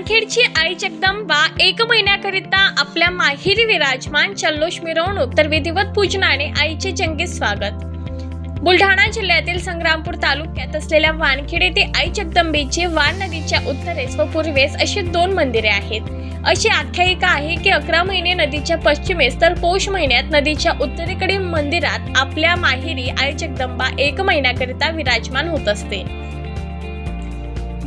वानखेडची आई जगदंबा एक महिन्याकरिता आपल्या माहेरी विराजमान जल्लोष मिरवणूक तर विधिवत पूजनाने आईचे जंगी स्वागत. बुलढाणा जिल्ह्यातील संग्रामपूर तालुक्यात असलेल्या वानखेड येथे आई जगदंबेचे वान नदीच्या उत्तरेस व पूर्वेस अशी दोन मंदिरे आहेत. अशी आख्यायिका आहे की अकरा महिने नदीच्या पश्चिमेस तर पौष महिन्यात नदीच्या उत्तरेकडील मंदिरात आपल्या माहेरी आई जगदंबा एक महिन्याकरिता विराजमान होत असते.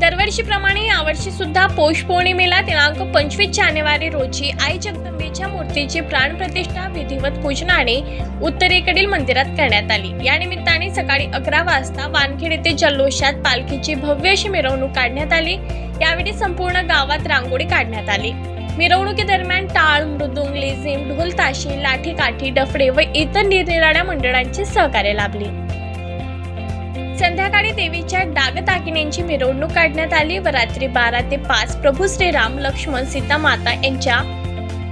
दरवर्षीप्रमाणे यावर्षी सुद्धा पौष पौर्णिमेला दिनांक पंचवीस जानेवारी रोजी आई जगदंबेच्या मूर्तीची प्राणप्रतिष्ठा विधिवत पूजनाने उत्तरेकडील मंदिरात करण्यात आली. या निमित्ताने सकाळी अकरा वाजता वानखेड येथे जल्लोषात पालखीची भव्य अशी मिरवणूक काढण्यात आली. यावेळी संपूर्ण गावात रांगोळी काढण्यात आली. मिरवणुकीदरम्यान टाळ मृदुंग लेझिम ढोल ताशी लाठी काठी डफडे व इतर निरनिराळ्या मंडळांचे सहकार्य लाभले. संध्याकाळी देवीच्या डागताकिन्यांची मिरवणूक काढण्यात आली व रात्री बारा ते पाच प्रभू श्रीराम लक्ष्मण सीता माता यांच्या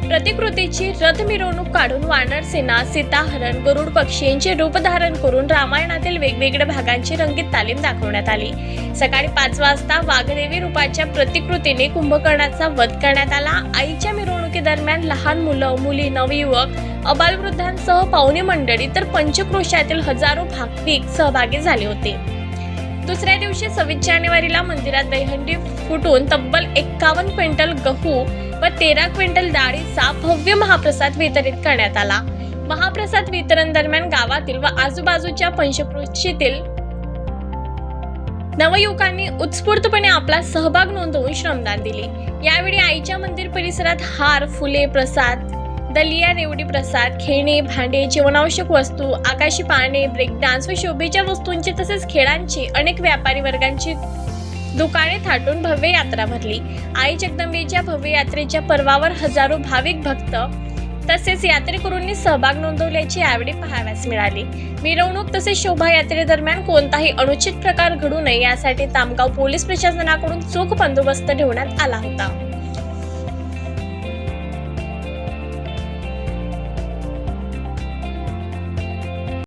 प्रतिकृतीची रथ मिरवणूक काढून वानर सेना सीताहरण गरुड पक्षी यांचे रूप धारण करून रामायणातील वेगवेगळ्या भागांची रंगीत तालीम दाखवण्यात आली. सकाळी पाच वाजता वाघदेवी रूपाच्या प्रतिकृतीने कुंभकर्णाचा वध करण्यात आला. आईच्या मिरवणुकीदरम्यान लहान मुलं मुली नवयुवक अबालवृद्धांसह पाहुणे मंडळी तर पंचक्रोशातील हजारो भाविक सहभागी झाले होते. दुसऱ्या दिवशी सव्वीस जानेवारीला मंदिरात दहीहंडी फुटून तब्बल एक्कावन्न क्विंटल गहू व तेरा क्विंटल डाळीचा भव्य महाप्रसाद वितरित करण्यात आला. महाप्रसाद वितरण दरम्यान गावातील व आजूबाजूच्या पंचक्रोशीतील नवयुवकांनी उत्स्फूर्तपणे आपला सहभाग नोंदवून श्रमदान दिले. यावेळी आईच्या मंदिर परिसरात हार फुले प्रसाद दलिया रेवडी प्रसाद खेळणे भांडे जीवनावश्यक वस्तू आकाशी पाळणे ब्रेक डान्स व शोभेच्या वस्तूंची तसेच खेळांची अनेक व्यापारी वर्गांची दुकाने थाटून भव्य यात्रा भरली. आई जगदंबेच्या भव्य यात्रेच्या पर्वावर हजारो भाविक भक्त तसेच यात्रेकरूंनी सहभाग नोंदवल्याची यावेळी पाहाव्यास मिळाली. मिरवणूक तसेच शोभायात्रेदरम्यान कोणताही अनुचित प्रकार घडू नये यासाठी तामगाव पोलीस प्रशासनाकडून चोख बंदोबस्त ठेवण्यात आला होता.